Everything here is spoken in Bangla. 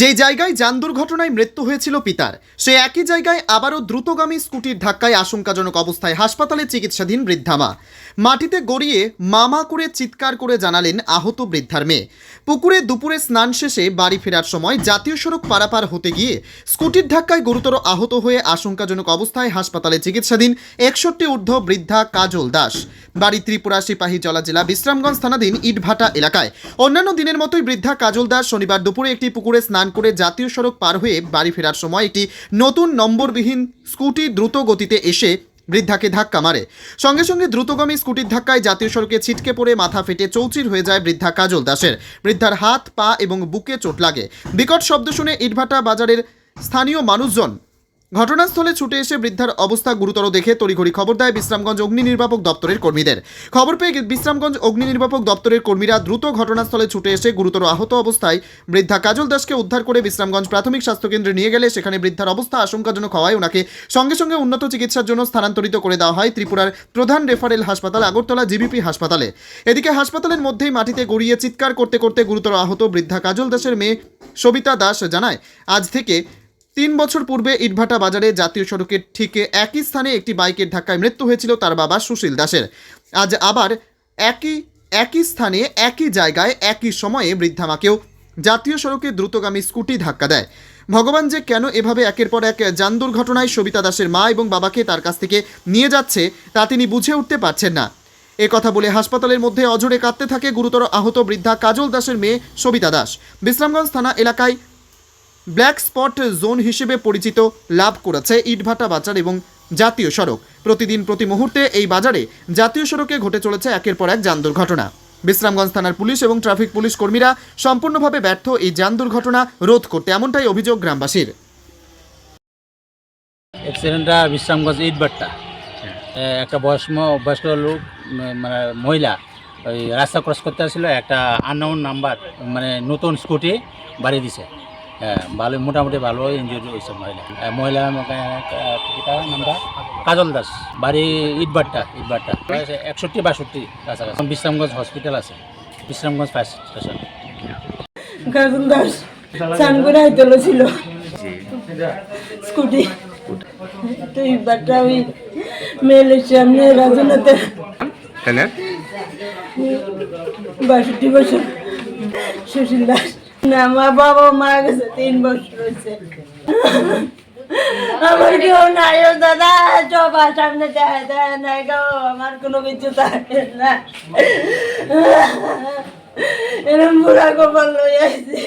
যে জায়গায় যান দুর্ঘটনায় মৃত্যু হয়েছিল পিতার, সে একই জায়গায় আবারও দ্রুতগামী স্কুটির ধাক্কায় আশঙ্কাজনক অবস্থায় হাসপাতালে চিকিৎসাধীন বৃদ্ধা মা। মাটিতে গড়িয়ে মামা করে চিৎকার করে জানালেন আহত বৃদ্ধার মেয়ে। পুকুরে দুপুরে স্নান শেষে বাড়ি ফেরার সময় জাতীয় সড়ক পারাপার হতে গিয়ে স্কুটির ধাক্কায় গুরুতর আহত হয়ে আশঙ্কাজনক অবস্থায় হাসপাতালে চিকিৎসাধীন একষট্টি ঊর্ধ্ব বৃদ্ধা কাজল দাস। বাড়ি ত্রিপুরা সিপাহী জলা জেলা বিশ্রামগঞ্জ থানাধীন ইটভাটা এলাকায়। অন্যান্য দিনের মতোই বৃদ্ধা কাজল দাস শনিবার দুপুরে একটি পুকুরে স্নান করে জাতীয় সড়ক পার হয়ে বাড়ি ফেরার সময় একটি নতুন নম্বরবিহীন স্কুটি দ্রুত গতিতে এসে বৃদ্ধাকে ধাক্কা মারে। সঙ্গে সঙ্গে দ্রুতগামী স্কুটির ধাক্কায় জাতীয় সড়কে ছিটকে পড়ে মাথা ফেটে চৌচির হয়ে যায় বৃদ্ধা কাজল দাসের। বৃদ্ধার হাত, পা এবং বুকে চোট লাগে। বিকট শব্দ শুনে ইটভাটা বাজারের স্থানীয় মানুষজন ঘটনাস্থলে ছুটে এসে বৃদ্ধার অবস্থা গুরুতর দেখে তড়িঘড়ি খবর দেয় বিশ্রামগঞ্জ অগ্নি নির্বাপক দপ্তরের কর্মীদের। খবর পেয়ে বিশ্রামগঞ্জ অগ্নি নির্বাপক দপ্তরের কর্মীরা দ্রুত ঘটনাস্থলে ছুটে এসে গুরুতর আহত অবস্থায় বৃদ্ধা কাজল দাসকে উদ্ধার করে বিশ্রামগঞ্জ প্রাথমিক স্বাস্থ্যকেন্দ্রে নিয়ে গেলে সেখানে বৃদ্ধার অবস্থা আশঙ্কাজনক হওয়ায় ওনাকে সঙ্গে সঙ্গে উন্নত চিকিৎসার জন্য স্থানান্তরিত করে দেওয়া হয় ত্রিপুরার প্রধান রেফারেল হাসপাতাল আগরতলা জিবিপি হাসপাতালে। এদিকে হাসপাতালের মধ্যেই মাটিতে গড়িয়ে চিৎকার করতে করতে গুরুতর আহত বৃদ্ধা কাজল দাসের মেয়ে সবিতা দাস জানায়, আজ থেকে তিন বছর পূর্বে ইটভাটা বাজারে জাতীয় সড়কের ঠিক একই স্থানে একটি বাইকের ধাক্কায় মৃত্যু হয়েছিল তার বাবা সুশীল দাসের। আজ আবার একই একই স্থানে একই জায়গায় একই সময়ে বৃদ্ধা মাকেও জাতীয় সড়কে দ্রুতগামী স্কুটি ধাক্কা দেয়। ভগবান যে কেন এভাবে একের পর এক যান দুর্ঘটনায় সবিতা দাসের মা এবং বাবাকে তার কাছ থেকে নিয়ে যাচ্ছে তা তিনি বুঝে উঠতে পারছেন না। এ কথা বলে হাসপাতালের মধ্যে অজরে কাঁদতে থাকে গুরুতর আহত বৃদ্ধা কাজল দাসের মেয়ে সবিতা দাস। বিশ্রামগঞ্জ থানা এলাকায় ব্ল্যাক স্পট জোন হিসেবে পরিচিত লাভ করেছে ইটভাটা বাজার এবং জাতীয় সড়ক। প্রতিদিন প্রতি মুহূর্তে এই বাজারে জাতীয় সড়কে ঘটে চলেছে একের পর এক যান দুর্ঘটনা। বিশ্রামগঞ্জ থানার পুলিশ এবং ট্রাফিক পুলিশ কর্মীরা সম্পূর্ণভাবে ব্যর্থ এই যান দুর্ঘটনা রোধ করতে এমনটাই অভিযোগ গ্রামবাসীর। অ্যাক্সিডেন্টটা বিশ্রামগঞ্জ ইটবাট্টা একটা বয়স বয়স্ক লোক মানে মহিলা, ওই রাস্তা ক্রস করতে আসছিল, একটা আননোন নাম্বার মানে নতুন স্কুটি বাড়ি দিছে। ভালো মোটামুটি ভালো ইঞ্জুরি হয়েছে মহিলা। মহিলা আমাকে, নামটা? কাজল দাস বাড়ি ইটবাট্টা ইটবাট্টা একষট্টি বাষট্টি কাছাকাছি। বিশ্রামগঞ্জ হসপিটাল আছে বিশ্রামগঞ্জ ফায়ার স্টেশন কাজল দাস চান করে ছিল। স্কুটি। তো বাচ্চা ওই মেলের সামনে রাজনাতে। বাষট্টি বছর। সুশীল দাস। না আমার বাবা মারা গেছে তিন বছর হয়েছে। আমার কেউ নাই ও দাদা সবার সামনে দেয় দেয় নাই গো, আমার কোনো কিছু থাকে না। এরম বুড়া কপাল লই আইছে।